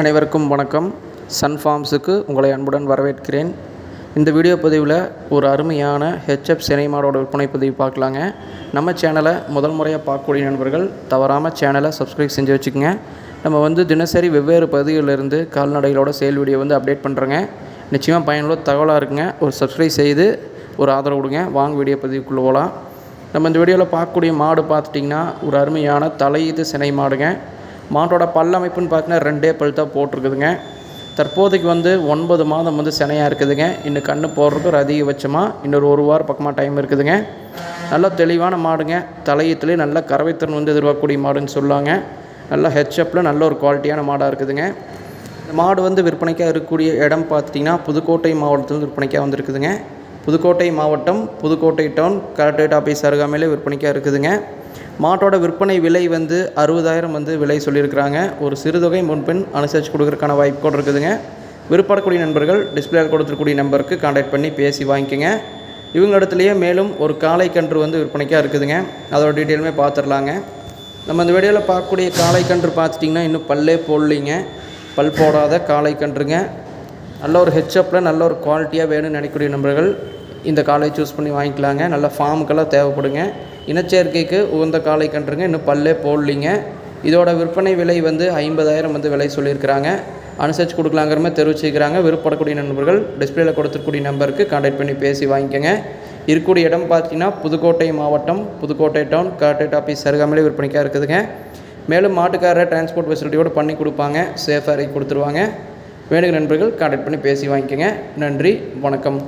அனைவருக்கும் வணக்கம். சன் ஃபார்ம்ஸுக்கு உங்களை அன்புடன் வரவேற்கிறேன். இந்த வீடியோ பதிவில் ஒரு அருமையான ஹெச்எஃப் சினை விற்பனை பதிவு பார்க்கலாங்க. நம்ம சேனலை முதல் முறையாக பார்க்கக்கூடிய நண்பர்கள் தவறாமல் சேனலை சப்ஸ்கிரைப் செஞ்சு வச்சுக்கோங்க. நம்ம வந்து தினசரி வெவ்வேறு பகுதிகளிலிருந்து கால்நடைகளோட சேல் வீடியோ வந்து அப்டேட் பண்ணுறோங்க நிச்சயமாக பயனுள்ள தகவலாக இருக்குங்க. ஒரு சப்ஸ்கிரைப் செய்து ஒரு ஆதரவு கொடுங்க. வாங்க வீடியோ பதிவுக்குள்ளே போகலாம் நம்ம இந்த வீடியோவில் பார்க்கக்கூடிய மாடு பார்த்துட்டிங்கன்னா ஒரு அருமையான தலையீது சினை மாடுங்க. மாட்டோட பல்லமைப்புன்னு பார்த்தீங்கன்னா ரெண்டே பல் தான் போட்டிருக்குதுங்க. தற்போதைக்கு வந்து ஒன்பது மாதம் வந்து சினையாக இருக்குதுங்க. இன்னும் கண்ணு போடுறதுக்கு ஒரு அதிகபட்சமாக இன்னொரு ஒரு வாரம் பக்கமாக டைம் இருக்குதுங்க. நல்லா தெளிவான மாடுங்க. தலையத்துலேயே நல்ல கறவைத்திறன் வந்து எதிர்பார்க்கக்கூடிய மாடுன்னு சொல்லுவாங்க. நல்ல ஹெச்எப்பில் நல்ல ஒரு குவாலிட்டியான மாடாக இருக்குதுங்க. இந்த மாடு வந்து விற்பனைக்காக இருக்கக்கூடிய இடம் பார்த்துட்டிங்கன்னா புதுக்கோட்டை மாவட்டத்தில் விற்பனைக்காக வந்திருக்குதுங்க. புதுக்கோட்டை மாவட்டம் புதுக்கோட்டை டவுன் கலெக்டரேட் ஆஃபீஸ் அருகாமையில் விற்பனைக்காக இருக்குதுங்க. மாட்டோட விற்பனை விலை வந்து அறுபதாயிரம் வந்து விலை சொல்லியிருக்கிறாங்க. ஒரு சிறுதொகை முன்பின் அனுசரித்து கொடுக்குறதுக்கான வாய்ப்பு கூட இருக்குதுங்க. விருப்பப்படக்கூடிய நண்பர்கள் டிஸ்பிளேயில் கொடுத்துருக்கூடிய நம்பருக்கு காண்டாக்ட் பண்ணி பேசி வாங்கிக்கோங்க. இவங்க இடத்துலையே மேலும் ஒரு காளை கன்று வந்து விற்பனைக்காக இருக்குதுங்க. அதோட டீட்டெயிலுமே பார்த்துடலாங்க நம்ம இந்த வீடியோவில் பார்க்கக்கூடிய காளை கன்று பார்த்துட்டிங்கன்னா இன்னும் பல்லே போடலிங்க. பல் போடாத காளை கன்றுங்க நல்ல ஒரு ஹெச்அப்பில் நல்ல ஒரு குவாலிட்டியாக வேணும்னு நினைக்கக்கூடிய நண்பர்கள் இந்த காலை சூஸ் பண்ணி வாங்கிக்கலாங்க. நல்ல ஃபார்முக்கெல்லாம் தேவைப்படுங்க. இனச்சேர்க்கைக்கு உகந்த காளை கன்றுங்க. இன்னும் பல்லே போடலிங்க. இதோட விற்பனை விலை வந்து ஐம்பதாயிரம் வந்து விலை சொல்லியிருக்கிறாங்க. அனுசரித்து கொடுக்கலாங்கிற மாதிரி தெரிவிச்சுக்கிறாங்க விருப்பப்படக்கூடிய நண்பர்கள் டிஸ்பிளேல கொடுத்துருக்கூடிய நம்பருக்கு கான்டாக்ட் பண்ணி பேசி வாங்கிக்கோங்க. இருக்கக்கூடிய இடம் பார்த்தீங்கன்னா புதுக்கோட்டை மாவட்டம் புதுக்கோட்டை டவுன் கலெக்டரேட் ஆஃபீஸ் அருகாமலே விற்பனைக்காக இருக்குதுங்க. மேலும் மாட்டுக்காரரை டிரான்ஸ்போர்ட் ஃபெசிலிட்டியோடு பண்ணி கொடுப்பாங்க. சேஃபாக கொடுத்துருவாங்க. வேணுங்க நண்பர்கள் கான்டாக்ட் பண்ணி பேசி வாங்கிக்கோங்க. நன்றி வணக்கம்.